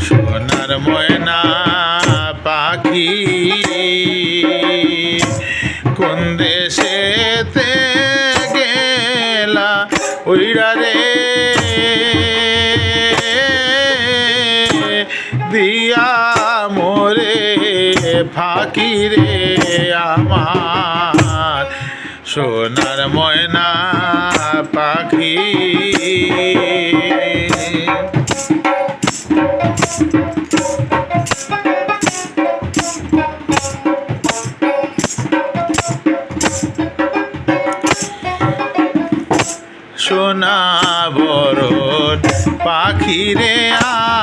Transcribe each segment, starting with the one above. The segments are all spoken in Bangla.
সোনার ময়না পাখি। কোন দেশেতে গেলা উইরা রে? দিয়া মোরে ফাঁকি রে আমার। সোনার ময়না সোনা বরণ পাখি রে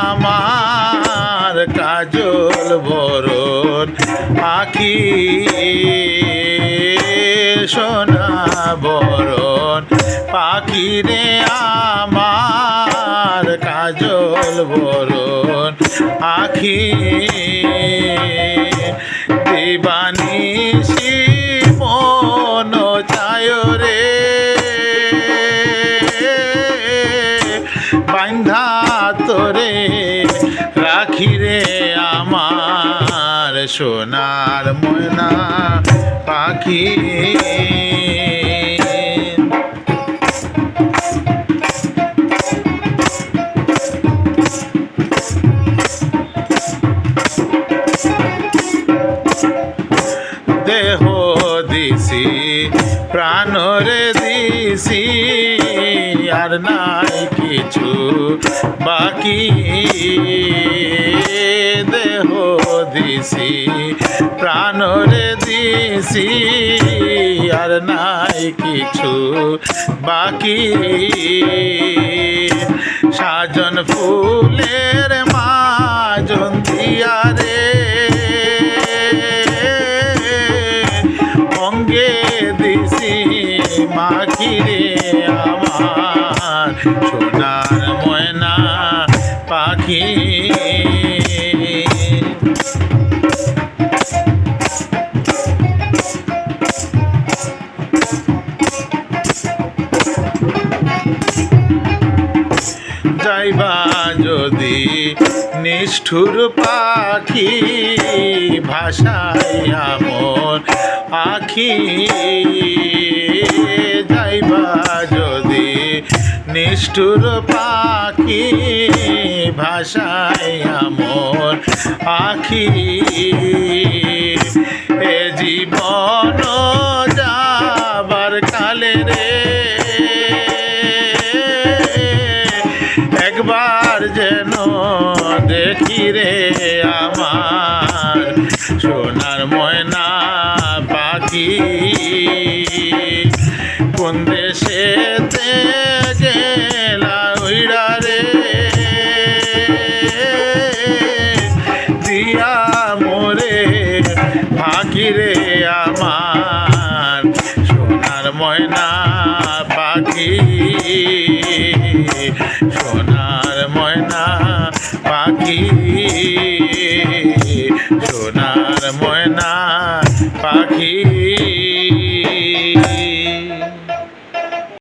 আমার কাজল বরণ পাখি সোনা বরণ পাখি রে আমার কাজল বরণ আখি সোনার ময়না পাখি। দেহ দিছি প্রাণরে দিছি আর নাই কিছু বাকি। দিছি প্রাণরে দিছি, আর নাই কিছু বাকি। সাজন ফুলের মাজন দিয়া রে, অঙ্গে দিছি মাখিরে আমার। সোনার ময়না পাখি যদি নিষ্ঠুর পাখি ভাষায় আমর আখি, যাইবা যদি নিষ্ঠুর পাখি ভাষায় আমর আখি, এ জীবন যাবার কালে রে। একবার যেন দেখি রে আমার সোনার ময়না পাখি। কোন দেশেতে গেলা দিয়া ময়না পাখি। সোনার পাখি সোনার ময়না